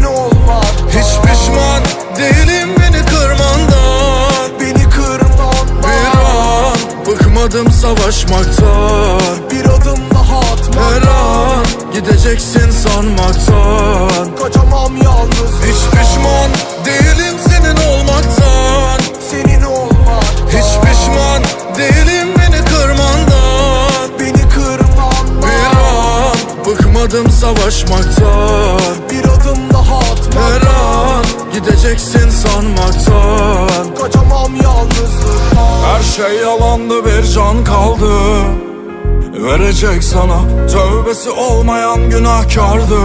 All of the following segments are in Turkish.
senin olmak Hiç pişman değilim beni kırmandan. Beni kırmandan. Bir an bıkmadım savaşmaktan. Bir adım daha atmaktan. Her an gideceksin sanmaktan. Bıkmadım savaşmaktan Bir adım daha atma Her an gideceksin sanmaktan. Kaçamam yalnızlıktan Her şey yalandı bir can kaldı. Verecek sana tövbesi olmayan günahkardı.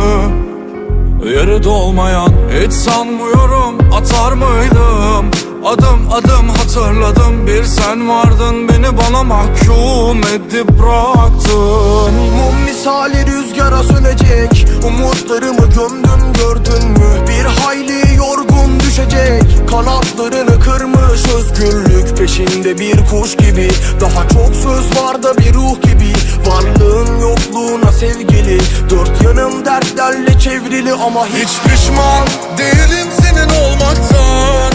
Yeri dolmayan hiç sanmıyorum atar mıydım Adım adım hatırladım bir sen vardın. Beni bana mahkum edip bıraktın. Mum misali rüzgara sönecek. Umutlarımı gömdüm gördün mü? Bir hayli yorgun düşecek. Kanatlarını kırmış özgürlük Peşinde bir kuş gibi. Daha çok söz var da bir ruh gibi. Varlığın yokluğuna sevgili. Dört yanım dertlerle çevrili ama hiç Hiç pişman değilim senin olmaktan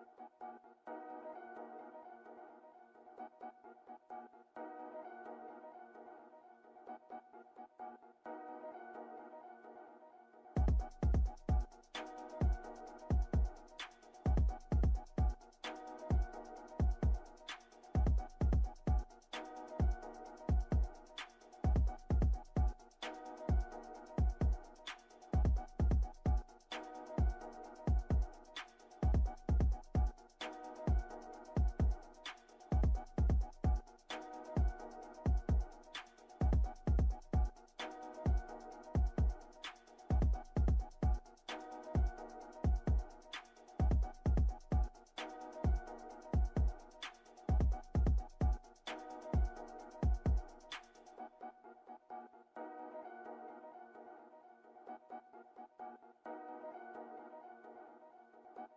Thank you.